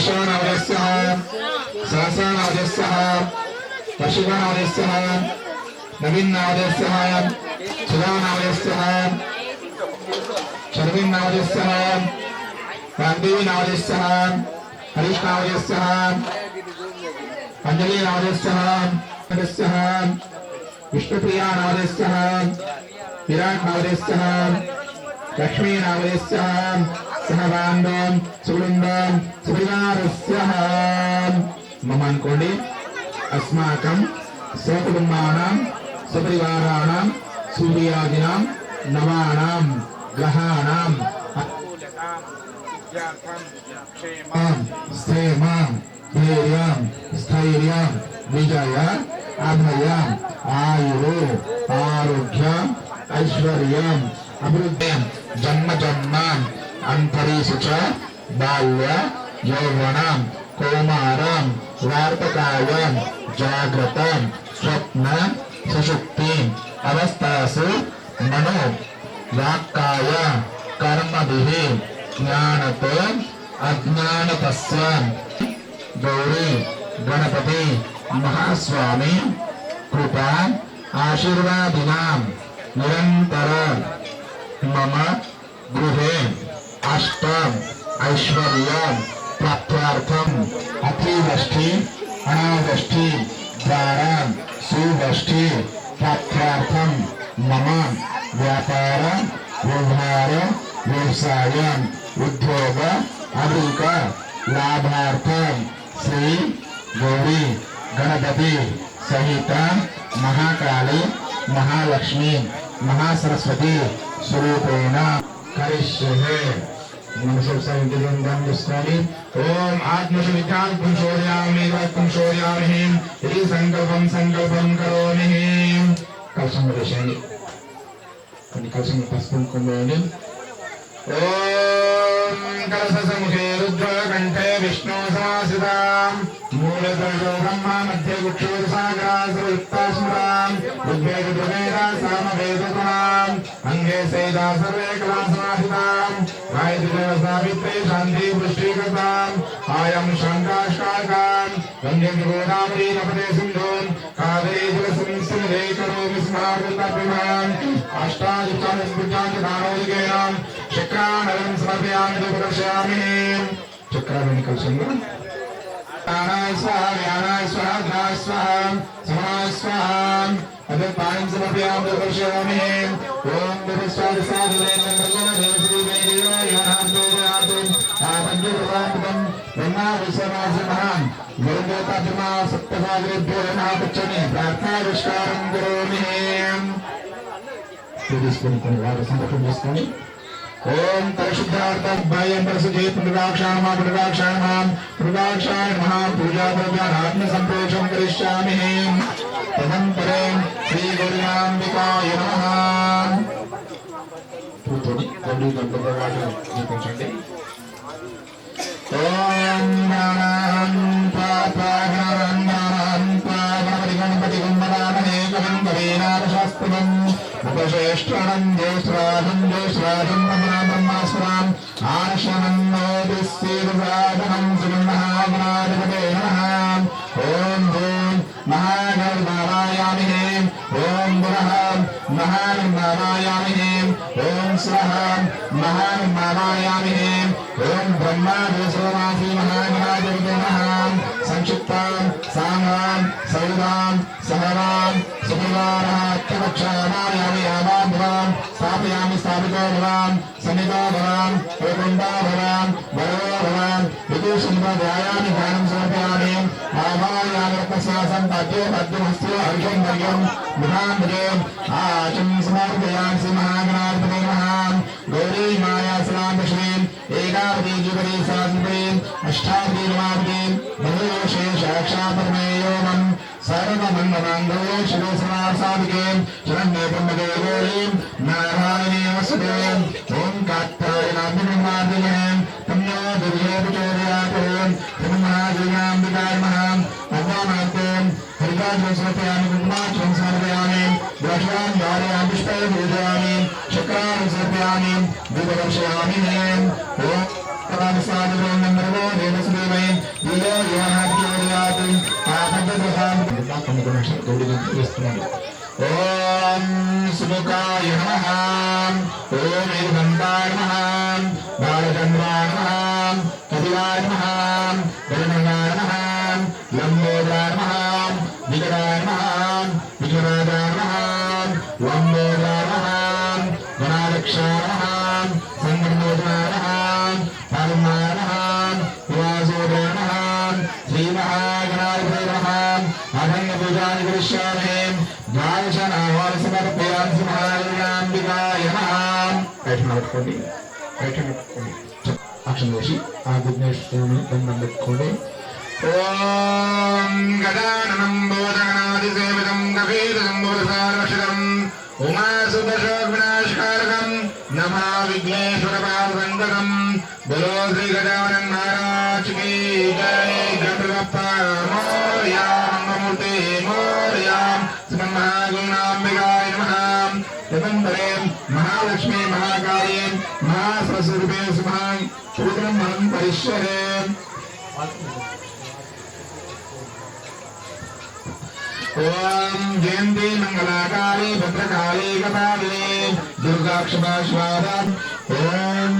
वर्षाणावयस्यः सहस्राणावयस्यः वर्षिकाणावयस्यः नवीनावयस्यः सुधानावयस्यः शर्मिन्नावयस्यः गान्धीनावयस्यः हरीशनावयस्यः अञ्जलीनावयस्यः नरस्यः विष्णुप्रियानावयस्यः विराट्नावयस्यः लक्ष्मीनावयस्यः సహ బాంధం సుబృందం సుపరివారస్య మమ అనుకోండి అస్మాకం స్వకుటుంబానాం సపరివారాణం సూర్యాదినాం నవానాం గ్రహాణం క్షేమం ధైర్యం స్థైర్యం విజయ అభయం ఆయురు ఆరోగ్యం ఐశ్వర్యం అభివృద్ధి జన్మ జన్మ अंतरेशु च बाल्य यौवनम कौमारम वार्तकालम जागृतम स्वप्न सुषुप्ति अवस्थासु मनो वाक्काय कर्मभिः ज्ञानत अज्ञानतस्य गौरी गणपति महास्वामी कृपा आशीर्वादिनां निरन्तर मम गृहे అష్టం ఐశ్వర్యం ప్రాప్త్యార్థం అతివష్టి అనావష్టి ద్వారా సువష్టి ప్రాప్త్యార్థం మమ వ్యాపార వ్యవహార వ్యవసాయం ఉద్యోగ అధిక లాభార్థం శ్రీ గౌరీ గణపతి సహిత మహాకాళి మహాలక్ష్మి మహాసరస్వతి స్వరూపేణ కరిష్యే మనసు సంగీతం చేసుకోవాలి ఓం ఆత్మసు విద్యాన్ పుంసోర్యామి పుంసోర్యామి ఇది సంకల్పం సంకల్పం కరోమి. కలసం వేసేయండి. కొన్ని కలసం పసుపు కుంభండి ఓం కలస సముఖే రుద్ర కంఠే విష్ణు సమాసితాం మూలదర్శో బ్రహ్మ మధ్య గుక్షోర సాగరా సృత్తాస్మరాం ఋగ్వేద దుర్వేద సామవేద గుణాం. संगे सेजा सर्वे कलासनाशिताम् गायत्री सावित्री शांति पुष्टिकतां आयम शंकाशकां गङ्गे गोदावरी नपदे सिन्धून्। कावेरी जलसंसिन्धे करोमि स्मारकृताभिमान् अष्टादुकानुस्मृतान्तानोदिकेनाम् शुक्रानरम् समर्पयामि तु प्रदर्शयामि। शुक्राननिकल सङ्गम् स्वाहा स्वाहा स्वाहा स्वाहा। अद्य पाणिं समर्पयामि दर्शयामि ॐ गुरुस्वाद साधुरेन्द्र देवश्री देवा यानां देवयातु आपञ्चप्रसादं ब्रह्मा विश्वनाथमहान् गुरुदेवताभिमा सप्तभागेभ्यो नमः पृच्छमि प्रार्थनाविष्कारं करोमि తీసుకొని కొన్ని వారు సందర్భం చేసుకొని ఓం పరిశుద్ధార్థం భయం ప్రసుజే పునరాక్షాణ పునరాక్షాణ పునరాక్షాయ మహా పూజా ద్రవ్యాత్మ సంప్రోషం కరిష్యామి తదంతరే శ్రీ గౌరియాంబికాయ నమః. పూతోని రెండు గంటల వాటి చూపించండి ఓం ప్రాణాహం పాపాహరం నామహం పాగణపతి గణపతి ఆర్షణం भवान् स्थापयामि स्थापितो भवान् सन्निधो भवान् वैकुण्ठो भवान् भगवो भवान् विदूषन्तो ध्यायामि ध्यानं समर्पयामि भावायागरत्नशासं पद्यो पद्महस्यो माया सलामश्रीम् एकावती जीवती सासन्तीम् अष्टावती नवावतीम् बहुशेषाक्षापरमेयोगम् സർവമംഗളാംഗളേ ശിവസമാസാദികേ ശിവന്ദേ ബ്രഹ്മദേവേയും നാരായണീയമസ്തേ ഓം കാത്തായനാഭിമാർദ്ദിനേ പുണ്യോ ദുര്യോപചോദയാകരേം ബ്രഹ്മാദിനാംബികാരമഹാം ഭഗവാനാത്തേം ഹരിതാജോസ്മത്യാമി കുമാരം സമർപ്പയാമി ദോഷാം ധാരയാം പുഷ്പേ പൂജയാമി ശുക്രാണി സമർപ്പയാമി ദീപദർശയാമി ഓം ఆపదగ్రహాం కొన్ని కొన్ని నిమిషాలు గౌడి గంటలు వేస్తున్నాడు ఓం సుముఖాయ నమః. ఓం ఏకదంతాయ నమః. బాలచంద్రాయ నమః. కదివాయ నమః. గరుణాయ నమః వికటాయ నమః విఘ్నరాజాయ నమః లంబోదరాయ నమః గణాలక్షాయ నమః సంగర్మోదరాయ నమః పరమాయ నమః వాసోదరాయ నమః శ్రీ మహాగణాధిపతి నమః అధన్య పూజాని కరిష్యామి ద్వాదశ నామాలు సమర్పయామి సింహాంబికాయ నమః బయట బయట పట్టుకోండి. అక్షం చేసి ఆ విఘ్నేశ్వరుని దండం పెట్టుకోండి ఓం గజాననం బోధగణాదిసేవితం గభీరం బోధసారక్షరం ఉమాసుదశోగ్నాశకారకం నమా విఘ్నేశ్వర పాదం బలో శ్రీ గజానన్ ఓం జయంతి మంగళాకాళి భద్రకాళి కపాలిని దుర్గాక్షమాశ్వాద. ఓం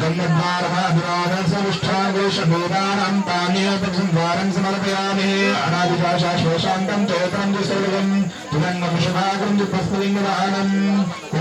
గంగద్వారమాధిరాధసవిష్టాగోషభూతానాం తామ్యేతద్వారం సమర్పయామి. అనాదిశాశాశ్వశాంతం చైత్రం దుసర్గం తులంగం శుభాగం దుఃఖస్ఫులింగదానం కుంగం కాంగ్రం దివ్యం కామం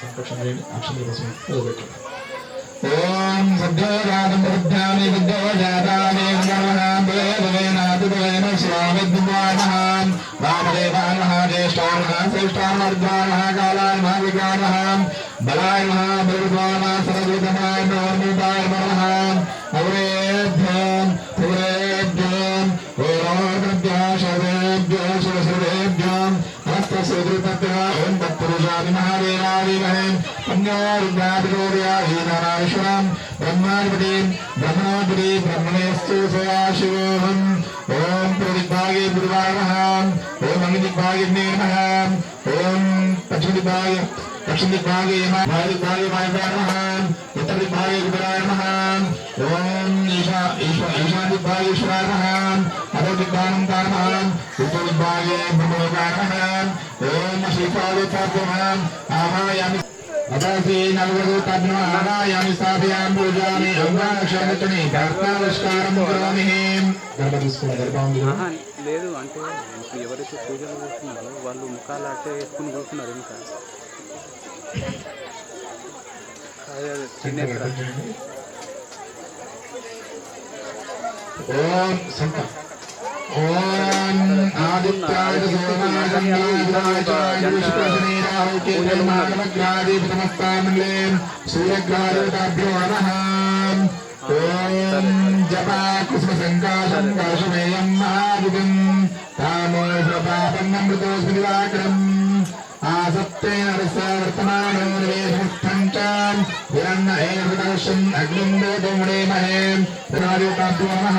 ಸಂತೋಷದಲ್ಲಿ ಅಕ್ಷರ ಓದಬೇಕು ಓಂ ಸದ್ಯೋಜಾತಮೃದ್ಧಾಮಿ ವಿದ್ಯೋಜಾತಾಮೇ ನಮಃ ಶಿವಾಮಿದ್ವಾನಃ वामदेवानः ज्येष्ठानः बलाय महाभिर्वाणः सरस्वतमाय नवमिता పుణ్యోరుద్రాదిగౌర్యాహీనారాయశ్వరం బ్రహ్మాధిపతి బ్రహ్మోపతి బ్రహ్మణేస్తు సదాశివోహం ఓం ప్రదిగ్భాగే గురువాయ నమః ఓం అంగదిగ్భాగిన్యే నమః ఓం పశ్చిమదిగ్భాగే పశ్చిమదిగ్భాగే వాయుదిగ్భాగే వాయువాయ నమః ఉత్తరదిగ్భాగే గురువాయ నమః ఓం ఈశా ఈశా ఈశాన్యదిగ్భాగేశ్వరాయ నమః అధోదిగ్భాగం అదాసి నలుగురు పూజామి కర్తావిష్కారం కరోమి గర్భ గర్భం లేదు అంటే ఎవరైతే పూజలు కూర్చున్నారో వాళ్ళు ముఖాలు అట్టే వేసుకుని కూర్చున్నారు ఇంకా. అదే అదే తినేస్తారు. ఓం సంత ఓం ఆదిత్యాయ ఓం జపా కుసుమ సంకాశం కాశమేయం మహాదిగం తామో ఆసత్తేన రసవర్తమానో చ ఏకదర్శం అగ్నిం మహే రాజోతాభ్యో నమః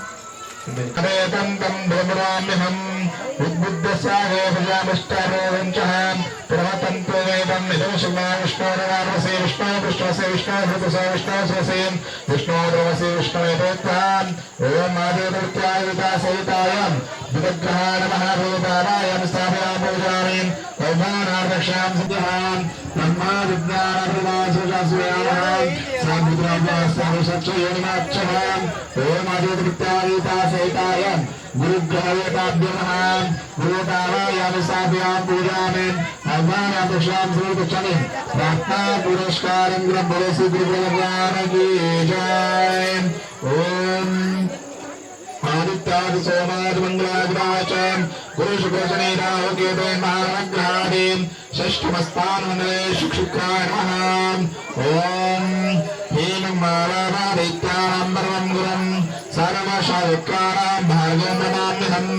विक्रेतं तं भ्रमराम्यहम् उद्बुद्धस्यागे भजामिष्टारोहञ्चः प्रवतन्तो वेदं विदोषमाविष्णोरवामसे विष्णोपृष्ठसे विष्णोभृतसे विष्णोससे विष्णोद्रवसे विष्णोयतोत्तान् ॐ आदिवृत्याय वितासहितायां विदग्रहाणमहाभूतानायं स्थापयां पूजानीम् अवमानार्थक्षां सिद्धान् సైతాయ గురుగ్రహవేతాభ్యమహ గురుతావాయానుసాభ్యాం పూజామిన్ భగవాన్ అపక్షాం సమర్పించామి ఆదిత్యాది సోమాది మంగళ गुरुशुक्रशनीरावकेते महानग्रहादि षष्ठमस्तान्मन्दलेषु शुक्राय नमः ॐ हीनं मालामादित्यानां परमं गुरुं सर्वशाविक्राणां भार्गं नमाम्यहम्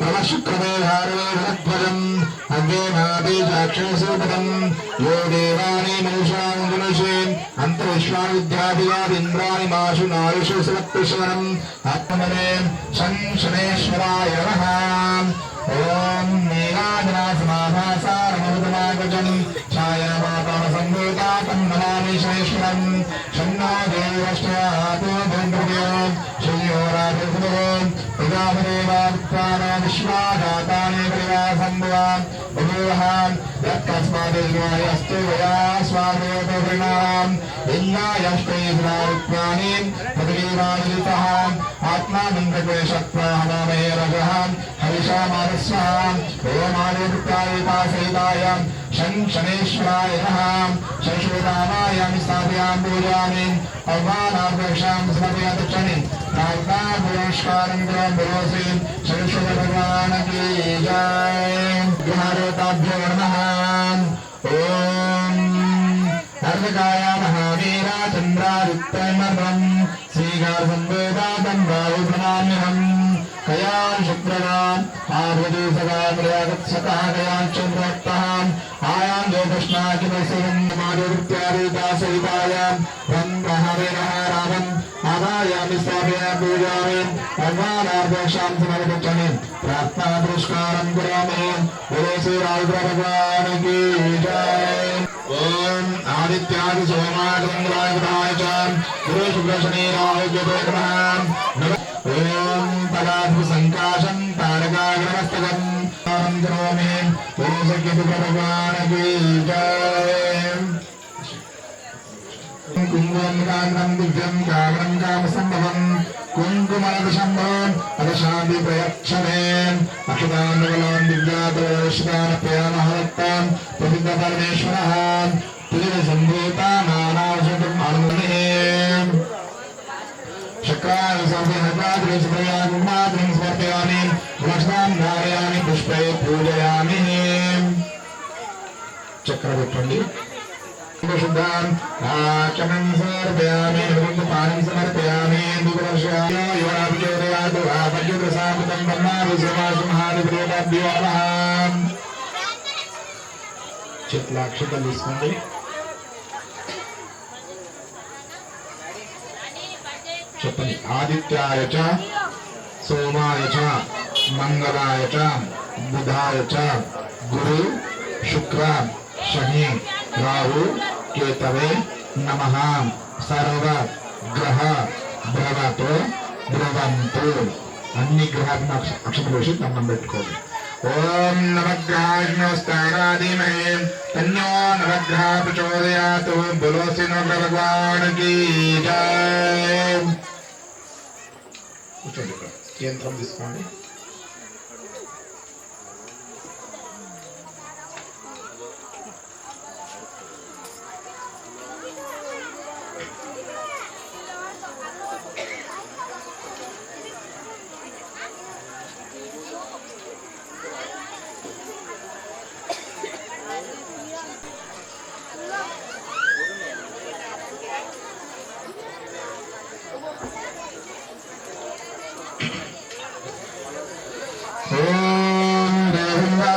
परमशुक्रमे भारवे भरध्वजम् अग्रे नाभिजाक्षसूपदम् यो देवानि मनुषां गुणशे अन्तरिश्वाविद्यादिवादिन्द्राणि माशु नायुषु सुरत्विश्वरम् आत्मने शंशनेश्वराय नमः इंद्रायस्त्रिणायष्टैर्णायुक्वाणी पृथिवीराजितः आत्मानन्दक्लेशत्वाहवामहे रजः हरिषामानस्वाम् ओमादित्यायितासहिताय शं शनेश्वराय नः शश्वतामायां स्थापयां पूजामि ॐ अर्धकाय महावीरा चन्द्रादित्यमर्वम् श्रीगासम्वेदातं वायु प्रणमाम्यहम् कयान् शुक्रवान् पार्वती सदा मृयागत्सतः कयान् चन्द्रोक्तः आयान् ज्योतिष्णाकिमसिरम् माधुर्त्यादिदासहितायाम् ब्रह्महरिणः ఆదాయాన్ని స్థాపయామి భగవానార్థశాంతి నడిపించని ప్రార్థనా పురస్కారం కురామి విదేశీ రాజు భగవానికి ఓం ఆదిత్యాది సోమాగ్రంథాయ గురు సుభ్రశని రాహుగ్రహ భగవానికి జయ काङ्गं दिव्यं कामं कामसम्भवम् कुङ्कुमलदशम्भवम् अदशान्ति प्रयक्षणे अक्षतान्नवलान् दिव्यादर्शदानप्रयामहत्ताम् प्रसिद्धपरमेश्वरः त्रिजसम्भूता नानाशतम् अनुमतिः शक्राय संसहजाद्रिसमयागुमाद्रिं समर्पयामि लक्ष्मां धारयामि पुष्पे पूजयामि चक्रवर्तुण्डि शुद्धां आचमनं समर्पयामि पानं समर्पयामि दुर्वर्षाय युवराभिचोदयातु आपद्युतसामृतं ब्रह्माभिसमासु महादिप्रियताभ्यो नमः చిత్లాక్షతలు తీసుకోండి చెప్పండి ఆదిత్యాయ చ సోమాయ చ మంగళాయ చ బుధాయ చ గురు శుక్ర శని రాహు కేతవే నమ సర్వ గ్రహ భ్రవతో భ్రవంతు అన్ని గ్రహాలను అక్ష- అక్షరం వేసి దండం పెట్టుకోండి ఓం నవగ్రహాగ్నోస్తారాధీమహే తన్యో నవగ్రహ ప్రచోదయాతు బులోసి భగవాన్ కీ జై కూర్చోండి ఇక్కడ. యంత్రం తీసుకోండి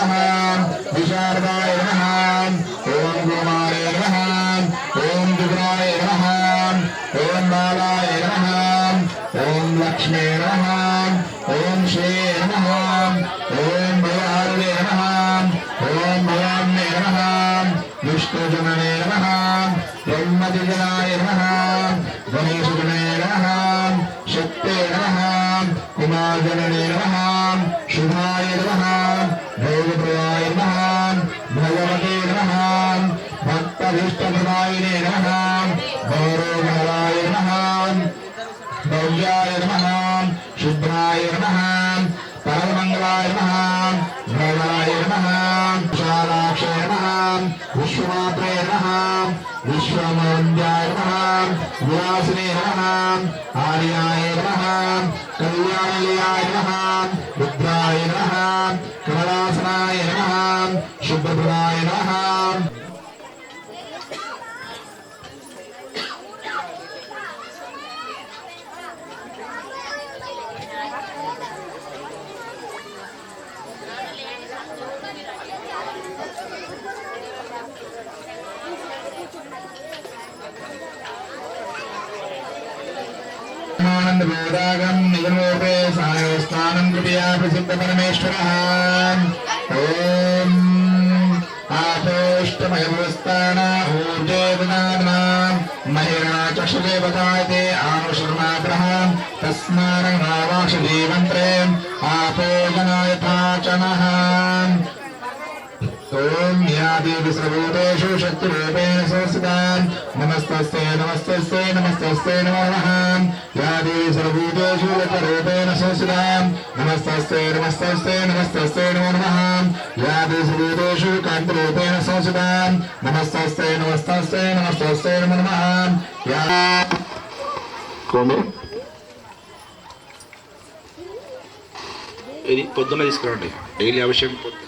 We Brahma, Vishar Bhai, భక్తభీష్టప్రదాయినే నమ. గౌరవమహారాయ నమ. భవ్యాయ నమ. శుభ్రాయ నమ. పరమంగళాయ నమ. భవాయ నమ. విశాలాక్షయ నమ. విశ్వమాత్రయ నమ. విశ్వమంద్యాయ నమ. విలాసినే నమ. ఆర్యాయ నమ. కళ్యాణలయాయ నమ రుద్రాయ నమ కమలాసనాయ నమ శుభ్రప్రదాయ నమ ఆనంద వేదాగం నిజమోపే సాయోస్నానం కృపయా ప్రసిద్ధ పరమేశ్వర ఓం ఆపోష్టమయవస్థాన ఊర్జేదనాదనా మహిళా చక్షుదేవతాయతే ఆనుశర్మాగ్రహ తస్మారణావాక్ష జీవంత్రే ఆపోజనాయథాచనః ఓం యా దేవి సర్వభూతేషు శక్తిరూపేణ సంస్థితాన్ నమస్తస్తే నమస్తస్తే నమస్తస్తే నమో నమః యా దేవి సర్వభూతేషు రూపేణ సంస్థితాన్ నమస్తస్తే నమస్తస్తే నమస్తస్తే నమో నమః యా దేవి సర్వభూతేషు కాంతిరూపేణ సంస్థితాన్ నమస్తస్తే నమస్తస్తే నమస్తస్తే నమో నమః యా కోము? ఇది పొద్దున్న తీసుకురండి. డైలీ అభిషేకం పొద్దు